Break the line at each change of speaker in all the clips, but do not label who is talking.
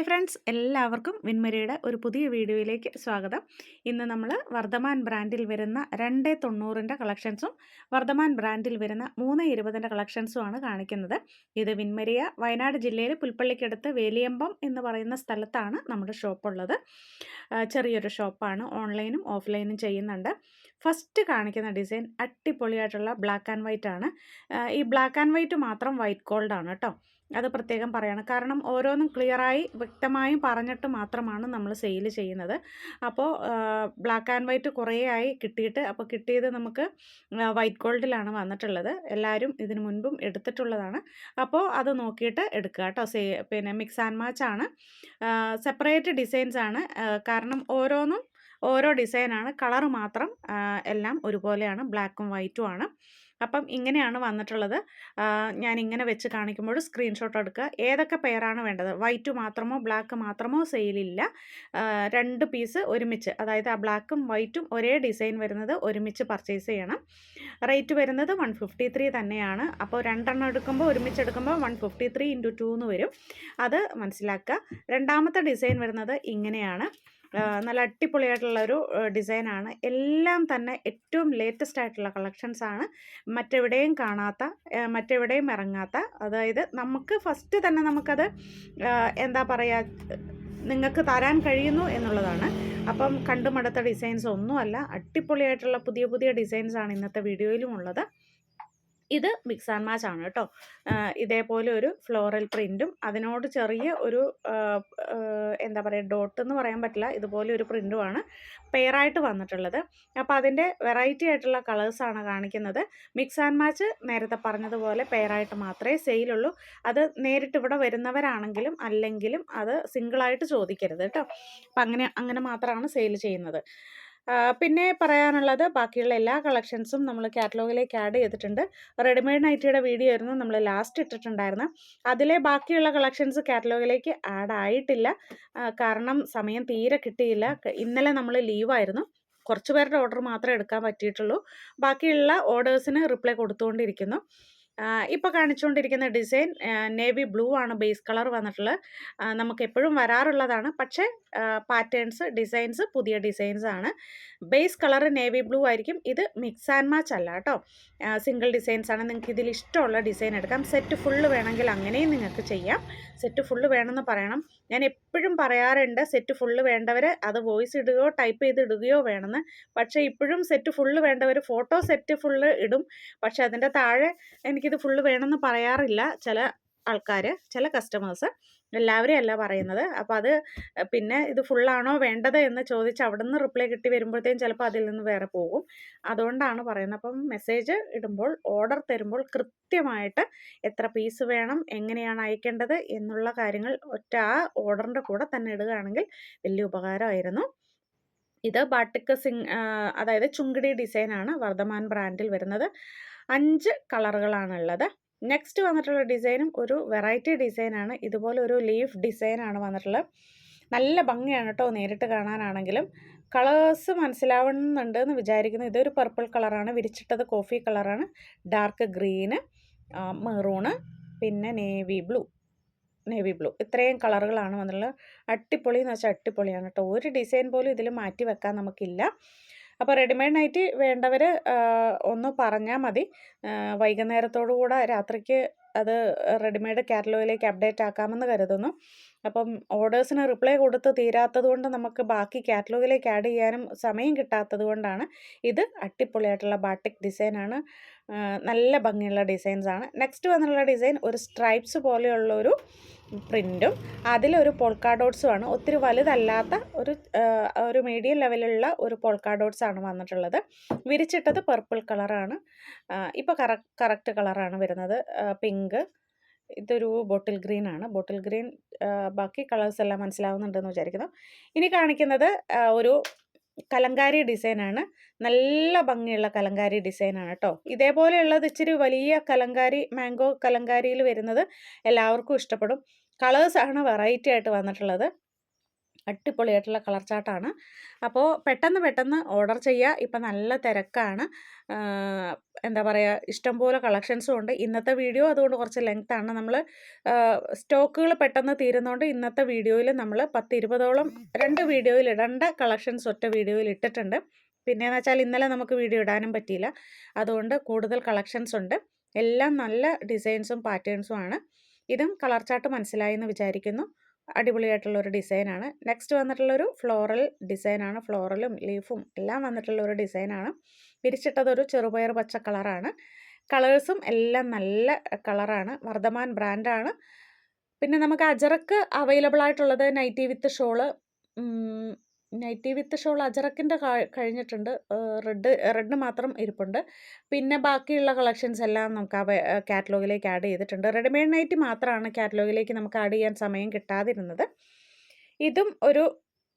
Hi friends എല്ലാവർക്കും വിൻമരിയുടെ ഒരു പുതിയ വീഡിയോയിലേക്ക് സ്വാഗതം. ഇന്ന് നമ്മൾ വർദ്ധമാൻ ബ്രാൻഡിൽ വരുന്ന രണ്ട് തൊണ്ണൂറിന്റെ കളക്ഷൻസും വർദ്ധമാൻ ബ്രാൻഡിൽ വരുന്ന മൂന്ന് ഇരുപതിന്റെ കളക്ഷൻസുമാണ് കാണിക്കുന്നത്. ഇത് വിൻമരിയ വയനാട് ജില്ലയിൽ പുൽപ്പള്ളിക്കടുത്ത് വേലിയമ്പം എന്ന് പറയുന്ന സ്ഥലത്താണ് നമ്മുടെ ഷോപ്പുള്ളത്. ചെറിയൊരു ഷോപ്പാണ് ഓൺലൈനും ഓഫ്ലൈനും ചെയ്യുന്നുണ്ട്. ഫസ്റ്റ് കാണിക്കുന്ന ഡിസൈൻ അടിപൊളിയായിട്ടുള്ള ബ്ലാക്ക് ആൻഡ് വൈറ്റ് ആണ് ഈ ബ്ലാക്ക് ആൻഡ് വൈറ്റ് മാത്രം വൈറ്റ് ഗോൾഡ് ആണ് കേട്ടോ. അത് പ്രത്യേകം പറയണം. കാരണം ഓരോന്നും ക്ലിയറായി വ്യക്തമായും പറഞ്ഞിട്ട് മാത്രമാണ് നമ്മൾ സെയിൽ ചെയ്യുന്നത്. അപ്പോൾ ബ്ലാക്ക് ആൻഡ് വൈറ്റ് കുറേ ആയി കിട്ടിയിട്ട് അപ്പോൾ കിട്ടിയത് നമുക്ക് വൈറ്റ് ഗോൾഡിലാണ് വന്നിട്ടുള്ളത്. എല്ലാവരും ഇതിനു മുൻപും എടുത്തിട്ടുള്ളതാണ്. അപ്പോൾ അത് നോക്കിയിട്ട് എടുക്കുക കേട്ടോ. സേ പിന്നെ മിക്സ് ആൻഡ് മാച്ച് ആണ്. സെപ്പറേറ്റ് ഡിസൈൻസ് ആണ്. കാരണം ഓരോന്നും ഓരോ ഡിസൈനാണ് കളർ മാത്രം എല്ലാം ഒരുപോലെയാണ്. ബ്ലാക്കും വൈറ്റും ആണ്. അപ്പം ഇങ്ങനെയാണ് വന്നിട്ടുള്ളത്. ഞാൻ ഇങ്ങനെ വെച്ച് കാണിക്കുമ്പോൾ സ്ക്രീൻഷോട്ട് എടുക്കുക. ഏതൊക്കെ പെയറാണ് വേണ്ടത്? വൈറ്റ് മാത്രമോ ബ്ലാക്ക് മാത്രമോ സെയിലില്ല രണ്ട് പീസ് ഒരുമിച്ച്. അതായത് ആ ബ്ലാക്കും വൈറ്റും ഒരേ ഡിസൈൻ വരുന്നത് ഒരുമിച്ച് പർച്ചേസ് ചെയ്യണം. റേറ്റ് വരുന്നത് വൺ ഫിഫ്റ്റി ത്രീ തന്നെയാണ്. അപ്പോൾ രണ്ടെണ്ണം എടുക്കുമ്പോൾ ഒരുമിച്ച് എടുക്കുമ്പോൾ one fifty three into two എന്ന് വരും. അത് മനസ്സിലാക്കുക. രണ്ടാമത്തെ ഡിസൈൻ വരുന്നത് ഇങ്ങനെയാണ്. നല്ല അടിപൊളിയായിട്ടുള്ള ഒരു ഡിസൈനാണ്. എല്ലാം തന്നെ ഏറ്റവും ലേറ്റസ്റ്റ് ആയിട്ടുള്ള കളക്ഷൻസ് ആണ്. മറ്റെവിടെയും കാണാത്ത മറ്റെവിടെയും ഇറങ്ങാത്ത. അതായത് നമുക്ക് ഫസ്റ്റ് തന്നെ നമുക്കത് എന്താ പറയുക നിങ്ങൾക്ക് തരാൻ കഴിയുന്നു എന്നുള്ളതാണ്. അപ്പം കണ്ടുമടുത്ത ഡിസൈൻസ് ഒന്നുമല്ല. അടിപൊളിയായിട്ടുള്ള പുതിയ പുതിയ ഡിസൈൻസ് ആണ് ഇന്നത്തെ വീഡിയോയിലും ഉള്ളത്. ഇത് മിക്സ് ആൻഡ് മാച്ച് ആണ് കേട്ടോ. ഇതേപോലെ ഒരു ഫ്ലോറൽ പ്രിന്റും അതിനോട് ചെറിയ ഒരു എന്താ പറയുക ഡോട്ട് എന്ന് പറയാൻ പറ്റില്ല. ഇതുപോലെ ഒരു പ്രിന്റുമാണ് പെയറായിട്ട് വന്നിട്ടുള്ളത്. അപ്പോൾ അതിന്റെ വെറൈറ്റി ആയിട്ടുള്ള കളേഴ്സാണ് കാണിക്കുന്നത്. മിക്സ് ആൻഡ് മാച്ച് നേരത്തെ പറഞ്ഞതുപോലെ പെയറായിട്ട് മാത്രമേ സെയിലുള്ളൂ അത് നേരിട്ട് ഇവിടെ വരുന്നവരാണെങ്കിലും അല്ലെങ്കിലും അത് സിംഗിളായിട്ട് ചോദിക്കരുത് കേട്ടോ. അപ്പം അങ്ങനെ അങ്ങനെ മാത്രമാണ് സെയിൽ ചെയ്യുന്നത്. പിന്നെ പറയാനുള്ളത് ബാക്കിയുള്ള എല്ലാ കളക്ഷൻസും നമ്മൾ കാറ്റലോഗിലേക്ക് ആഡ് ചെയ്തിട്ടുണ്ട്. റെഡിമെയ്ഡ് നൈറ്റിയുടെ വീഡിയോ ആയിരുന്നു നമ്മൾ ലാസ്റ്റ് ഇട്ടിട്ടുണ്ടായിരുന്നത് അതിലെ ബാക്കിയുള്ള കളക്ഷൻസ് കാറ്റലോഗിലേക്ക് ആഡ് ആയിട്ടില്ല. കാരണം സമയം തീരെ കിട്ടിയില്ല. ഇന്നലെ നമ്മൾ ലീവായിരുന്നു കുറച്ച് പേരുടെ ഓർഡർ മാത്രമേ എടുക്കാൻ പറ്റിയിട്ടുള്ളൂ. ബാക്കിയുള്ള ഓർഡേഴ്സിന് റിപ്ലൈ കൊടുത്തുകൊണ്ടിരിക്കുന്നു. ഇപ്പോൾ കാണിച്ചുകൊണ്ടിരിക്കുന്ന ഡിസൈൻ നേവി ബ്ലൂ ആണ് ബേസ് കളർ വന്നിട്ടുള്ളത്. നമുക്ക് എപ്പോഴും വരാറുള്ളതാണ്. പക്ഷേ പാറ്റേൺസ് ഡിസൈൻസ് പുതിയ ഡിസൈൻസ് ആണ്. ബേസ് കളർ നേവി ബ്ലൂ ആയിരിക്കും. ഇത് മിക്സ് ആൻഡ് മാച്ച് അല്ല കേട്ടോ. സിംഗിൾ ഡിസൈൻസ് ആണ്. നിങ്ങൾക്ക് ഇതിൽ ഇഷ്ടമുള്ള ഡിസൈൻ എടുക്കാം. സെറ്റ് ഫുള്ള് വേണമെങ്കിൽ അങ്ങനെയും നിങ്ങൾക്ക് ചെയ്യാം. സെറ്റ് ഫുള്ള് വേണമെന്ന് പറയണം. ഞാൻ എപ്പോഴും പറയാറുണ്ട് സെറ്റ് ഫുള്ള് വേണ്ടവർ അത് വോയിസ് ഇടുകയോ ടൈപ്പ് ചെയ്ത് ഇടുകയോ വേണമെന്ന്. പക്ഷേ ഇപ്പോഴും സെറ്റ് ഫുള്ള് വേണ്ടവർ ഫോട്ടോ സെറ്റ് ഫുള്ള് ഇടും. പക്ഷേ അതിന്റെ താഴെ എനിക്കിത് ഫുള്ള് വേണമെന്ന് പറയാറില്ല ചില ആൾക്കാർ ചില കസ്റ്റമേഴ്സ് എല്ലാവരെയും അല്ല പറയുന്നത്. അപ്പോൾ അത് പിന്നെ ഇത് ഫുള്ളാണോ വേണ്ടത് എന്ന് ചോദിച്ച് അവിടെ നിന്ന് റിപ്ലൈ കിട്ടി വരുമ്പോഴത്തേക്കും ചിലപ്പോൾ അതിൽ നിന്ന് വേറെ പോകും. അതുകൊണ്ടാണ് പറയുന്നത്. അപ്പം മെസ്സേജ് ഇടുമ്പോൾ ഓർഡർ തരുമ്പോൾ കൃത്യമായിട്ട് എത്ര പീസ് വേണം എങ്ങനെയാണ് അയക്കേണ്ടത് എന്നുള്ള കാര്യങ്ങൾ ഒറ്റ ആ ഓർഡറിന്റെ കൂടെ തന്നെ ഇടുകയാണെങ്കിൽ വലിയ ഉപകാരമായിരുന്നു. ഇത് ബാട്ടിക്ക് സിങ് അതായത് ചുങ്കിടി ഡിസൈനാണ് വർദ്ധമാൻ ബ്രാൻഡിൽ വരുന്നത്. അഞ്ച് കളറുകളാണുള്ളത്. നെക്സ്റ്റ് വന്നിട്ടുള്ള ഡിസൈനും ഒരു വെറൈറ്റി ഡിസൈനാണ്. ഇതുപോലെ ഒരു ലീഫ് ഡിസൈനാണ് വന്നിട്ടുള്ളത്. നല്ല ഭംഗിയാണ് കേട്ടോ നേരിട്ട് കാണാനാണെങ്കിലും. കളേഴ്സ് മനസ്സിലാവുന്നുണ്ട് എന്ന് വിചാരിക്കുന്നു. ഇതൊരു പർപ്പിൾ കളറാണ് വിരിച്ചിട്ടത് കോഫി കളറാണ് ഡാർക്ക് ഗ്രീന് മെറൂണ് പിന്നെ നേവി ബ്ലൂ നേവി ബ്ലൂ ഇത്രയും കളറുകളാണ് വന്നിട്ടുള്ളത്. അട്ടിപ്പൊളി എന്ന് വെച്ചാൽ അട്ടിപ്പൊളിയാണ് കേട്ടോ. ഒരു ഡിസൈൻ പോലും ഇതിൽ മാറ്റി വെക്കാൻ നമുക്കില്ല. അപ്പോൾ റെഡിമെയ്ഡ് നൈറ്റി വേണ്ടവർ ഒന്ന് പറഞ്ഞാൽ മതി. വൈകുന്നേരത്തോടു കൂടെ രാത്രിക്ക് അത് റെഡിമെയ്ഡ് കാറ്റലോഗിലേക്ക് അപ്ഡേറ്റ് ആക്കാമെന്ന് കരുതുന്നു. അപ്പം ഓർഡേഴ്സിന് റിപ്ലൈ കൊടുത്ത് തീരാത്തത് കൊണ്ട് നമുക്ക് ബാക്കി കാറ്റലോഗിലേക്ക് ആഡ് ചെയ്യാനും സമയം കിട്ടാത്തത് കൊണ്ടാണ് ഇത് അടിപൊളിയായിട്ടുള്ള ബാട്ടിക് ഡിസൈനാണ് നല്ല ഭംഗിയുള്ള ഡിസൈൻസ് ആണ്. നെക്സ്റ്റ് വന്നിട്ടുള്ള ഡിസൈൻ ഒരു സ്ട്രൈപ്സ് പോലെയുള്ള ഒരു പ്രിന്റും അതിലൊരു ആണ്. ഒത്തിരി വലുതല്ലാത്ത ഒരു ഒരു മീഡിയം ലെവലുള്ള ഒരു ആണ് വന്നിട്ടുള്ളത്. വിരിച്ചിട്ടത് പർപ്പിൾ കളറാണ് ഇപ്പോൾ കറ കറക്റ്റ് കളറാണ് വരുന്നത്. പിങ്ക് ഇതൊരു ബോട്ടിൽ ഗ്രീൻ ആണ്. ബോട്ടിൽ ഗ്രീൻ ബാക്കി കളേഴ്സ് എല്ലാം മനസ്സിലാവുന്നുണ്ടെന്ന് വിചാരിക്കുന്നു. ഇനി കാണിക്കുന്നത് ഒരു കലങ്കാരി ഡിസൈനാണ് നല്ല ഭംഗിയുള്ള കലങ്കാരി ഡിസൈനാണ് കേട്ടോ ഇതേപോലെയുള്ളത് ഇച്ചിരി വലിയ കലങ്കാരി മാംഗോ കലങ്കാരിയിൽ വരുന്നത് എല്ലാവർക്കും ഇഷ്ടപ്പെടും. കളേഴ്സാണ് വെറൈറ്റി ആയിട്ട് വന്നിട്ടുള്ളത്. അടിപൊളിയായിട്ടുള്ള കളർ ചാർട്ടാണ്. അപ്പോൾ പെട്ടെന്ന് പെട്ടെന്ന് ഓർഡർ ചെയ്യുക ഇപ്പം നല്ല തിരക്കാണ്. എന്താ പറയുക ഇഷ്ടംപോലെ കളക്ഷൻസും ഉണ്ട്. ഇന്നത്തെ വീഡിയോ അതുകൊണ്ട് കുറച്ച് ലെങ്ത് ആണ്. നമ്മൾ സ്റ്റോക്കുകൾ പെട്ടെന്ന് തീരുന്നതുകൊണ്ട് ഇന്നത്തെ വീഡിയോയിൽ നമ്മൾ പത്ത് ഇരുപതോളം രണ്ട് വീഡിയോയിൽ ഇടേണ്ട കളക്ഷൻസ് ഒറ്റ വീഡിയോയിൽ ഇട്ടിട്ടുണ്ട്. പിന്നെയെന്ന് വെച്ചാൽ ഇന്നലെ നമുക്ക് വീഡിയോ ഇടാനും പറ്റിയില്ല. അതുകൊണ്ട് കൂടുതൽ കളക്ഷൻസ് ഉണ്ട്. എല്ലാം നല്ല ഡിസൈൻസും പാറ്റേൺസും ആണ്. ഇതും കളർ ചാർട്ട് മനസ്സിലായി എന്ന് വിചാരിക്കുന്നു. അടിപൊളിയായിട്ടുള്ള ഒരു ഡിസൈനാണ്. നെക്സ്റ്റ് വന്നിട്ടുള്ളൊരു ഫ്ലോറൽ ഡിസൈനാണ്. ഫ്ലോറലും ലീഫും എല്ലാം വന്നിട്ടുള്ള ഒരു ഡിസൈനാണ്. വിരിച്ചിട്ടതൊരു ചെറുപയർ പച്ച കളറാണ്. കളേഴ്സും എല്ലാം നല്ല കളറാണ്. വർദ്ധമാൻ ബ്രാൻഡാണ്. പിന്നെ നമുക്ക് അജറക്ക് അവൈലബിൾ ആയിട്ടുള്ളത് nighty with shawl nighty with shawl അജറക്കിന്റെ കഴിഞ്ഞിട്ടുണ്ട്. റെഡ് റെഡ് മാത്രം ഇരിപ്പുണ്ട്. പിന്നെ ബാക്കിയുള്ള കളക്ഷൻസ് എല്ലാം നമുക്ക് അവ കാറ്റലോഗിലേക്ക് ആഡ് ചെയ്തിട്ടുണ്ട്. റെഡിമെയ്ഡ് നൈറ്റി മാത്രമാണ് കാറ്റലോഗിലേക്ക് നമുക്ക് ആഡ് ചെയ്യാൻ സമയം കിട്ടാതിരുന്നത്. ഇതും ഒരു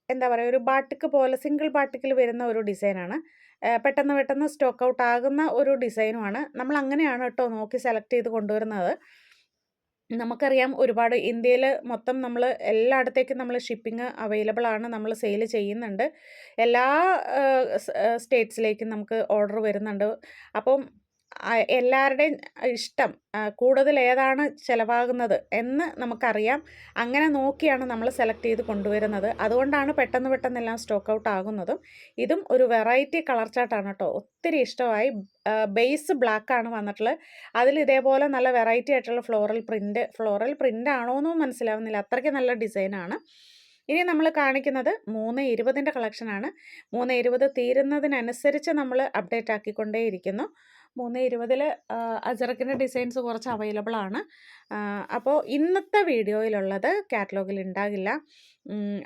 എന്താ പറയുക ഒരു ബാട്ടിക്ക് പോലെ സിംഗിൾ ബാട്ടിക്കിൽ വരുന്ന ഒരു ഡിസൈനാണ്. പെട്ടെന്ന് പെട്ടെന്ന് സ്റ്റോക്ക് ഔട്ട് ആകുന്ന ഒരു ഡിസൈനുമാണ്. നമ്മൾ അങ്ങനെയാണ് കേട്ടോ നോക്കി സെലക്ട് ചെയ്ത് കൊണ്ടുവരുന്നത്. നമുക്കറിയാം ഒരുപാട് ഇന്ത്യയിൽ മൊത്തം നമ്മൾ എല്ലായിടത്തേക്കും നമ്മൾ ഷിപ്പിംഗ് അവൈലബിൾ ആണ് നമ്മൾ സെയിൽ ചെയ്യുന്നുണ്ട്. എല്ലാ സ്റ്റേറ്റ്സിലേക്കും നമുക്ക് ഓർഡർ വരുന്നുണ്ട്. അപ്പം എല്ലാവരുടെയും ഇഷ്ടം കൂടുതൽ ഏതാണ് ചിലവാകുന്നത് എന്ന് നമുക്കറിയാം. അങ്ങനെ നോക്കിയാണ് നമ്മൾ സെലക്ട് ചെയ്ത് കൊണ്ടുവരുന്നത്. അതുകൊണ്ടാണ് പെട്ടെന്ന് പെട്ടെന്ന് എല്ലാം സ്റ്റോക്ക് ഔട്ട് ആകുന്നതും. ഇതും ഒരു വെറൈറ്റി കളർ ചാർട്ടാണ് കേട്ടോ. ഒത്തിരി ഇഷ്ടമായി. ബേസ് ബ്ലാക്ക് ആണ് വന്നിട്ടുള്ളത് അതിൽ ഇതേപോലെ നല്ല വെറൈറ്റി ആയിട്ടുള്ള ഫ്ലോറൽ പ്രിന്റ് ഫ്ലോറൽ പ്രിന്റ് ആണോ എന്നും മനസ്സിലാവുന്നില്ല. അത്രയ്ക്ക് നല്ല ഡിസൈനാണ്. ഇനി നമ്മൾ കാണിക്കുന്നത് മൂന്ന് ഇരുപതിന്റെ കളക്ഷനാണ്. മൂന്ന് ഇരുപത് തീരുന്നതിനനുസരിച്ച് നമ്മൾ അപ്ഡേറ്റ് ആക്കിക്കൊണ്ടേയിരിക്കുന്നു. മൂന്ന് ഇരുപതിൽ അജറക്കിന്റെ ഡിസൈൻസ് കുറച്ച് അവൈലബിൾ ആണ്. അപ്പോൾ ഇന്നത്തെ വീഡിയോയിലുള്ളത് കാറ്റലോഗിൽ ഉണ്ടാകില്ല.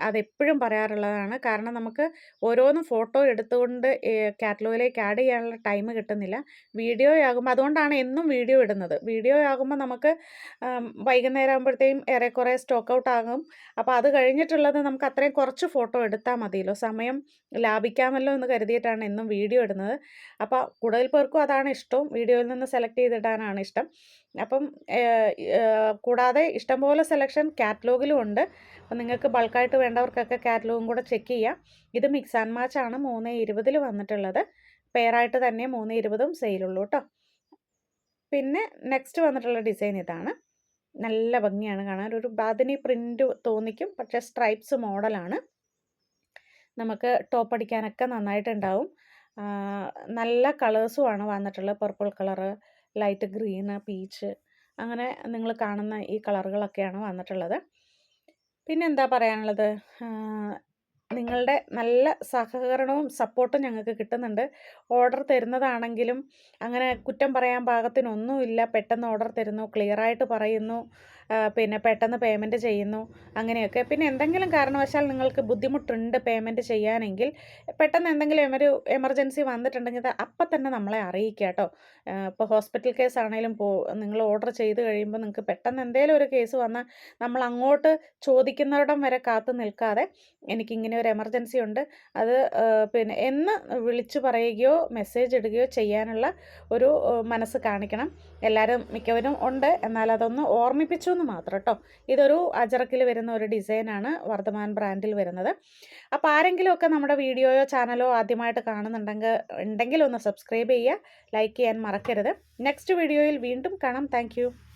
അതെപ്പോഴും പറയാറുള്ളതാണ്. കാരണം നമുക്ക് ഓരോന്നും ഫോട്ടോ എടുത്തുകൊണ്ട് കാറ്റലോഗിലേക്ക് ആഡ് ചെയ്യാനുള്ള ടൈം കിട്ടുന്നില്ല. വീഡിയോ ആകുമ്പോൾ അതുകൊണ്ടാണ് എന്നും വീഡിയോ ഇടുന്നത്. വീഡിയോ ആകുമ്പോൾ നമുക്ക് വൈകുന്നേരം ആകുമ്പോഴത്തേക്കും ഏറെക്കുറെ സ്റ്റോക്ക് ഔട്ട് ആകും. അപ്പോൾ അത് കഴിഞ്ഞിട്ടുള്ളത് നമുക്ക് അത്രയും കുറച്ച് ഫോട്ടോ എടുത്താൽ മതിയല്ലോ. സമയം ലാഭിക്കാമല്ലോ എന്ന് കരുതിയിട്ടാണ് എന്നും വീഡിയോ ഇടുന്നത്. അപ്പോൾ കൂടുതൽ പേർക്കും അതാണ് ഇഷ്ടവും വീഡിയോയിൽ നിന്ന് സെലക്ട് ചെയ്തിടാനാണ് ഇഷ്ടം. അപ്പം കൂടാതെ ഇഷ്ടംപോലെ സെലക്ഷൻ കാറ്റലോഗിലും ഉണ്ട്. അപ്പം നിങ്ങൾക്ക് ബൾക്കായിട്ട് വേണ്ടവർക്കൊക്കെ കാറ്റലോഗും കൂടെ ചെക്ക് ചെയ്യാം. ഇത് മിക്സ് ആൻഡ് മാച്ച് ആണ് മൂന്ന് ഇരുപതിൽ വന്നിട്ടുള്ളത്. പെയറായിട്ട് തന്നെ മൂന്ന് ഇരുപതും സെയിലുള്ളൂ കേട്ടോ പിന്നെ നെക്സ്റ്റ് വന്നിട്ടുള്ള ഡിസൈൻ ഇതാണ്. നല്ല ഭംഗിയാണ് കാണാൻ. ഒരു ബാദിനി പ്രിന്റ് തോന്നിക്കും. പക്ഷേ സ്ട്രൈപ്സ് മോഡലാണ്. നമുക്ക് ടോപ്പ് അടിക്കാനൊക്കെ നന്നായിട്ടുണ്ടാവും. നല്ല കളേഴ്സുമാണ് വന്നിട്ടുള്ളത്. Purple colour light green peach അങ്ങനെ നിങ്ങൾ കാണുന്ന ഈ കളറുകളൊക്കെയാണ് വന്നിട്ടുള്ളത്. പിന്നെ എന്താ പറയാനുള്ളത്? നിങ്ങളുടെ നല്ല സഹകരണവും സപ്പോർട്ടും ഞങ്ങൾക്ക് കിട്ടുന്നുണ്ട്. ഓർഡർ തരുന്നതാണെങ്കിലും അങ്ങനെ കുറ്റം പറയാൻ പാകത്തിനൊന്നുമില്ല. പെട്ടെന്ന് ഓർഡർ തരുന്നു ക്ലിയറായിട്ട് പറയുന്നു. പിന്നെ പെട്ടെന്ന് പേയ്മെന്റ് ചെയ്യുന്നു അങ്ങനെയൊക്കെ. പിന്നെ എന്തെങ്കിലും കാരണവശാൽ നിങ്ങൾക്ക് ബുദ്ധിമുട്ടുണ്ട് പേയ്മെന്റ് ചെയ്യാനെങ്കിൽ പെട്ടെന്ന് എന്തെങ്കിലും ഒരു എമർജൻസി വന്നിട്ടുണ്ടെങ്കിൽ അപ്പം തന്നെ നമ്മളെ അറിയിക്കുക കേട്ടോ. ഇപ്പോൾ ഹോസ്പിറ്റൽ കേസ് ആണെങ്കിലും പോ നിങ്ങൾ ഓർഡർ ചെയ്ത് കഴിയുമ്പോൾ നിങ്ങൾക്ക് പെട്ടെന്ന് എന്തെങ്കിലും ഒരു കേസ് വന്നാൽ നമ്മൾ അങ്ങോട്ട് ചോദിക്കുന്നിടം വരെ കാത്തു നിൽക്കാതെ എനിക്കിങ്ങനെ ഒരു എമർജൻസി ഉണ്ട് അത് പിന്നെ എന്ന് വിളിച്ചു പറയുകയോ മെസ്സേജ് ഇടുകയോ ചെയ്യാനുള്ള ഒരു മനസ്സ് കാണിക്കണം. എല്ലാവരും മിക്കവരും ഉണ്ട് എന്നാൽ അതൊന്ന് ഓർമ്മിപ്പിച്ചു എന്ന് മാത്രം കേട്ടോ. ഇതൊരു അജറക്കിൽ വരുന്ന ഒരു ഡിസൈനാണ് വർദ്ധമാൻ ബ്രാൻഡിൽ വരുന്നത്. അപ്പോൾ ആരെങ്കിലുമൊക്കെ നമ്മുടെ വീഡിയോയോ ചാനലോ ആദ്യമായിട്ട് കാണുന്നുണ്ടെങ്കിൽ ഉണ്ടെങ്കിൽ ഒന്ന് സബ്സ്ക്രൈബ് ചെയ്യുക ലൈക്ക് ചെയ്യാൻ മറക്കരുത്. നെക്സ്റ്റ് വീഡിയോയിൽ വീണ്ടും കാണാം. താങ്ക്